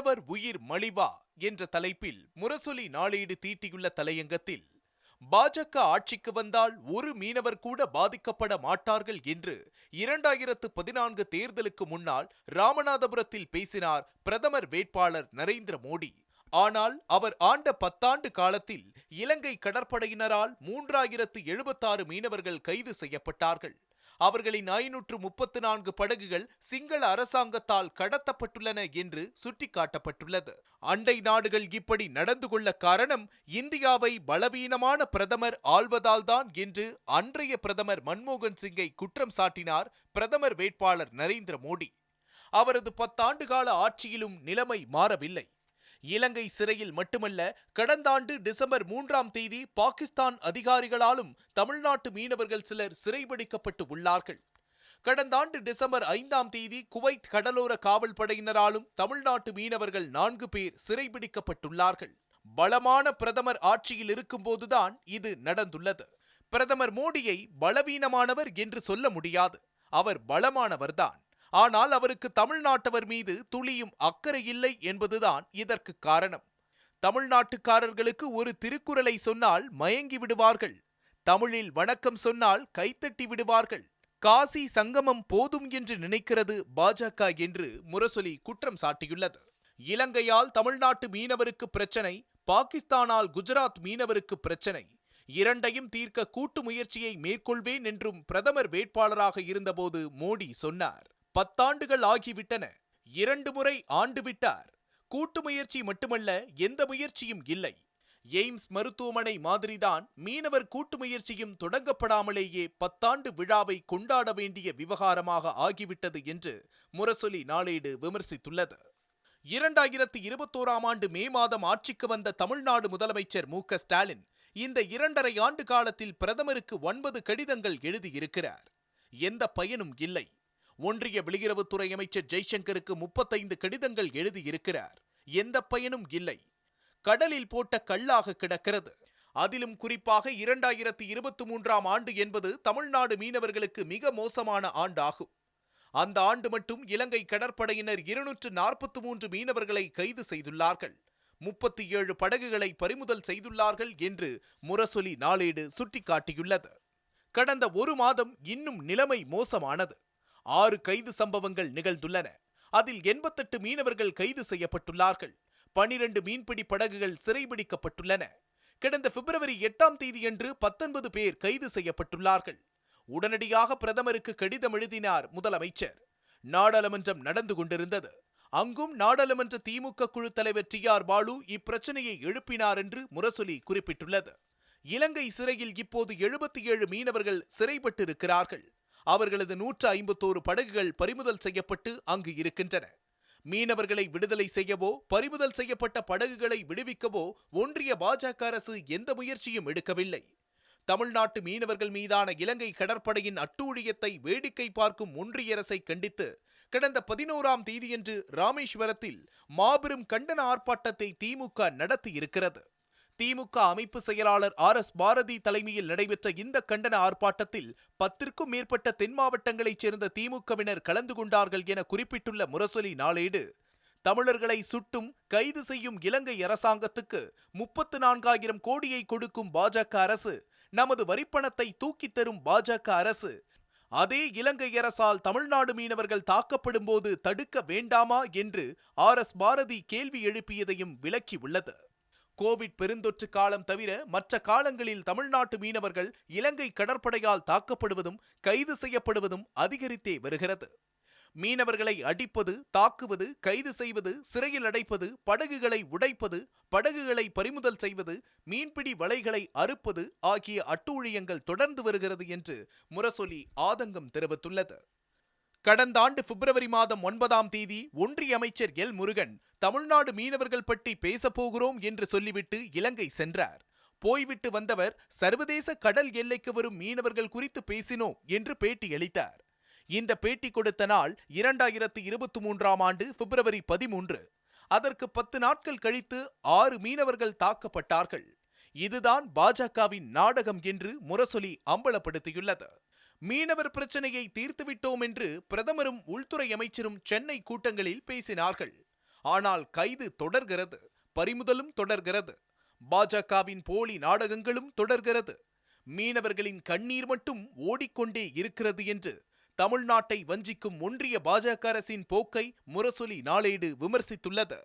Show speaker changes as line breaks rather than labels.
மீனவர் உயிர் மலிவா என்ற தலைப்பில் முரசொலி நாளேடு தீட்டியுள்ள தலையங்கத்தில் பாஜக ஆட்சிக்கு வந்தால் ஒரு மீனவர் கூட பாதிக்கப்பட மாட்டார்கள் என்று இரண்டாயிரத்து பதினான்கு தேர்தலுக்கு முன்னால் ராமநாதபுரத்தில் பேசினார் பிரதமர் வேட்பாளர் நரேந்திர மோடி. ஆனால் அவர் ஆண்ட பத்தாண்டு காலத்தில் இலங்கை கடற்படையினரால் மூன்றாயிரத்து எழுபத்தாறு மீனவர்கள் கைது செய்யப்பட்டார்கள். அவர்களின் ஐநூற்று முப்பத்து நான்கு படகுகள் சிங்கள அரசாங்கத்தால் கடத்தப்பட்டுள்ளன என்று சுட்டிக்காட்டப்பட்டுள்ளது. அண்டை நாடுகள் இப்படி நடந்து கொள்ள காரணம் இந்தியாவை பலவீனமான பிரதமர் ஆள்வதால்தான் என்று அன்றைய பிரதமர் மன்மோகன் சிங்கை குற்றம் சாட்டினார் பிரதமர் வேட்பாளர் நரேந்திர மோடி. அவரது பத்தாண்டு கால ஆட்சியிலும் நிலைமை மாறவில்லை. இலங்கை சிறையில் மட்டுமல்ல கடந்த ஆண்டு டிசம்பர் மூன்றாம் தேதி பாகிஸ்தான் அதிகாரிகளாலும் தமிழ்நாட்டு மீனவர்கள் சிலர் சிறைபிடிக்கப்பட்டு உள்ளார்கள். கடந்த ஆண்டு டிசம்பர் ஐந்தாம் தேதி குவைத் கடலோர காவல் படையினராலும் தமிழ்நாட்டு மீனவர்கள் நான்கு பேர் சிறைபிடிக்கப்பட்டுள்ளார்கள் பலமான பிரதமர் ஆட்சியில் இருக்கும்போதுதான் இது நடந்துள்ளது. பிரதமர் மோடியை பலவீனமானவர் என்று சொல்ல முடியாது. அவர் பலமானவர்தான். ஆனால் அவருக்கு தமிழ்நாட்டவர் மீது துளியும் அக்கறை இல்லை என்பதுதான் இதற்கு காரணம். தமிழ்நாட்டுக்காரர்களுக்கு ஒரு திருக்குறளை சொன்னால் மயங்கி விடுவார்கள். தமிழில் வணக்கம் சொன்னால் கைத்தட்டி விடுவார்கள். காசி சங்கமம் போதும் என்று நினைக்கிறது பாஜக என்று முரசொலி குற்றம் சாட்டியுள்ளது. இலங்கையால் தமிழ்நாட்டு மீனவருக்கு பிரச்சனை பாகிஸ்தானால் குஜராத் மீனவருக்கு பிரச்சனை. இரண்டையும் தீர்க்க கூட்டு முயற்சியை மேற்கொள்வேன் என்றும் பிரதமர் வேட்பாளராக இருந்தபோது மோடி சொன்னார். பத்தாண்டுகள் ஆகிவிட்டன. இரண்டு முறை ஆண்டு விட்டார். கூட்டு முயற்சி மட்டுமல்ல எந்த முயற்சியும் இல்லை. எய்ம்ஸ் மருத்துவமனை மாதிரிதான் மீனவர் கூட்டு முயற்சியும் தொடங்கப்படாமலேயே பத்தாண்டு விழாவை கொண்டாட வேண்டிய விவகாரமாக ஆகிவிட்டது என்று முரசொலி நாளேடு விமர்சித்துள்ளது. இரண்டாயிரத்தி இருபத்தோராம் ஆண்டு மே மாதம் ஆட்சிக்கு வந்த தமிழ்நாடு முதலமைச்சர் மு க ஸ்டாலின் இந்த இரண்டரை ஆண்டு காலத்தில் பிரதமருக்கு ஒன்பது கடிதங்கள் எழுதியிருக்கிறார். எந்த பயனும் இல்லை. ஒன்றிய வெளியுறவுத்துறை அமைச்சர் ஜெய்சங்கருக்கு முப்பத்தைந்து கடிதங்கள் எழுதியிருக்கிறார். எந்த பயனும் இல்லை. கடலில் போட்ட கல்லாக கிடக்கிறது. அதிலும் குறிப்பாக இரண்டாயிரத்தி இருபத்தி மூன்றாம் ஆண்டு என்பது தமிழ்நாடு மீனவர்களுக்கு மிக மோசமான ஆண்டாகும். அந்த ஆண்டு மட்டும் இலங்கை கடற்படையினர் இருநூற்று நாற்பத்தி மூன்று மீனவர்களை கைது செய்துள்ளார்கள். முப்பத்தி ஏழு படகுகளை பறிமுதல் செய்துள்ளார்கள் என்று முரசொலி நாளேடு சுட்டிக்காட்டியுள்ளது. கடந்த ஒரு மாதம் இன்னும் நிலைமை மோசமானது. ஆறு கைது சம்பவங்கள் நிகழ்ந்துள்ளன. அதில் எண்பத்தெட்டு மீனவர்கள் கைது செய்யப்பட்டுள்ளார்கள். பனிரெண்டு மீன்பிடி படகுகள் சிறைபிடிக்கப்பட்டுள்ளன. கடந்த பிப்ரவரி எட்டாம் தேதியன்று பத்தொன்பது பேர் கைது செய்யப்பட்டுள்ளார்கள். உடனடியாக பிரதமருக்கு கடிதம் எழுதினார் முதலமைச்சர். நாடாளுமன்றம் நடந்து கொண்டிருந்தது. அங்கும் நாடாளுமன்ற திமுக குழு தலைவர் டி ஆர் பாலு இப்பிரச்சனையை எழுப்பினார் என்று முரசொலி குறிப்பிட்டுள்ளது. இலங்கை சிறையில் இப்போது எழுபத்தி ஏழு மீனவர்கள் சிறைப்பட்டிருக்கிறார்கள். அவர்களது நூற்று ஐம்பத்தோரு படகுகள் பறிமுதல் செய்யப்பட்டு அங்கு இருக்கின்றன. மீனவர்களை விடுதலை செய்யவோ பறிமுதல் செய்யப்பட்ட படகுகளை விடுவிக்கவோ ஒன்றிய பாஜக அரசு எந்த முயற்சியும் எடுக்கவில்லை. தமிழ்நாட்டு மீனவர்கள் மீதான இலங்கை கடற்படையின் அட்டூழியத்தை வேடிக்கை பார்க்கும் ஒன்றிய அரசை கண்டித்து கடந்த பதினோராம் தேதியன்று ராமேஸ்வரத்தில் மாபெரும் கண்டன ஆர்ப்பாட்டத்தை திமுக நடத்தியிருக்கிறது. திமுக அமைப்பு செயலாளர் ஆர் எஸ் பாரதி தலைமையில் நடைபெற்ற இந்த கண்டன ஆர்ப்பாட்டத்தில் பத்திற்கும் மேற்பட்ட தென் மாவட்டங்களைச் சேர்ந்த திமுகவினர் கலந்து கொண்டார்கள் என குறிப்பிட்டுள்ள முரசொலி நாளேடு. தமிழர்களை சுட்டும் கைது செய்யும் இலங்கை அரசாங்கத்துக்கு முப்பத்து நான்காயிரம் கோடியை கொடுக்கும் பாஜக அரசு நமது வரிப்பணத்தை தூக்கித் தரும் பாஜக அரசு. அதே இலங்கை அரசால் தமிழ்நாடு மீனவர்கள் தாக்கப்படும் போது தடுக்க வேண்டாமா என்று ஆர் எஸ் பாரதி கேள்வி எழுப்பியதையும் விளக்கி உள்ளது கோவிட் பெருந்தொற்று காலம் தவிர மற்ற காலங்களில் தமிழ்நாட்டு மீனவர்கள் இலங்கை கடற்படையால் தாக்கப்படுவதும் கைது செய்யப்படுவதும் அதிகரித்தே வருகிறது. மீனவர்களை அடிப்பது தாக்குவது கைது செய்வது சிறையில் அடைப்பது படகுகளை உடைப்பது படகுகளை பறிமுதல் செய்வது மீன்பிடி வலைகளை அறுப்பது ஆகிய அட்டூழியங்கள் தொடர்ந்து வருகிறது என்று முரசொலி ஆதங்கம் தெரிவித்துள்ளது. கடந்த ஆண்டு பிப்ரவரி மாதம் ஒன்பதாம் தேதி ஒன்றிய அமைச்சர் எல் முருகன் தமிழ்நாடு மீனவர்கள் பற்றி பேசப்போகிறோம் என்று சொல்லிவிட்டு இலங்கை சென்றார். போய்விட்டு வந்தவர் சர்வதேச கடல் எல்லைக்கு வரும் மீனவர்கள் குறித்து பேசினோம் என்று பேட்டியளித்தார் இந்த பேட்டி கொடுத்த நாள் இரண்டாயிரத்தி இருபத்தி மூன்றாம் ஆண்டு பிப்ரவரி பதிமூன்று. அதற்கு பத்து நாட்கள் கழித்து ஆறு மீனவர்கள் தாக்கப்பட்டார்கள். இதுதான் பாஜகவின் நாடகம் என்று முரசொலி அம்பலப்படுத்தியுள்ளது. மீனவர் பிரச்சனையை தீர்த்துவிட்டோம் என்று பிரதமரும் உள்துறை அமைச்சரும் சென்னை கூட்டங்களில் பேசினார்கள். ஆனால் கைது தொடர்கிறது பறிமுதலும் தொடர்கிறது. பாஜகவின் போலி நாடகங்களும் தொடர்கிறது. மீனவர்களின் கண்ணீர் மட்டும் ஓடிக்கொண்டே இருக்கிறது என்று தமிழ்நாட்டை வஞ்சிக்கும் ஒன்றிய பாஜக அரசின் போக்கை முரசொலி நாளேடு விமர்சித்துள்ளது.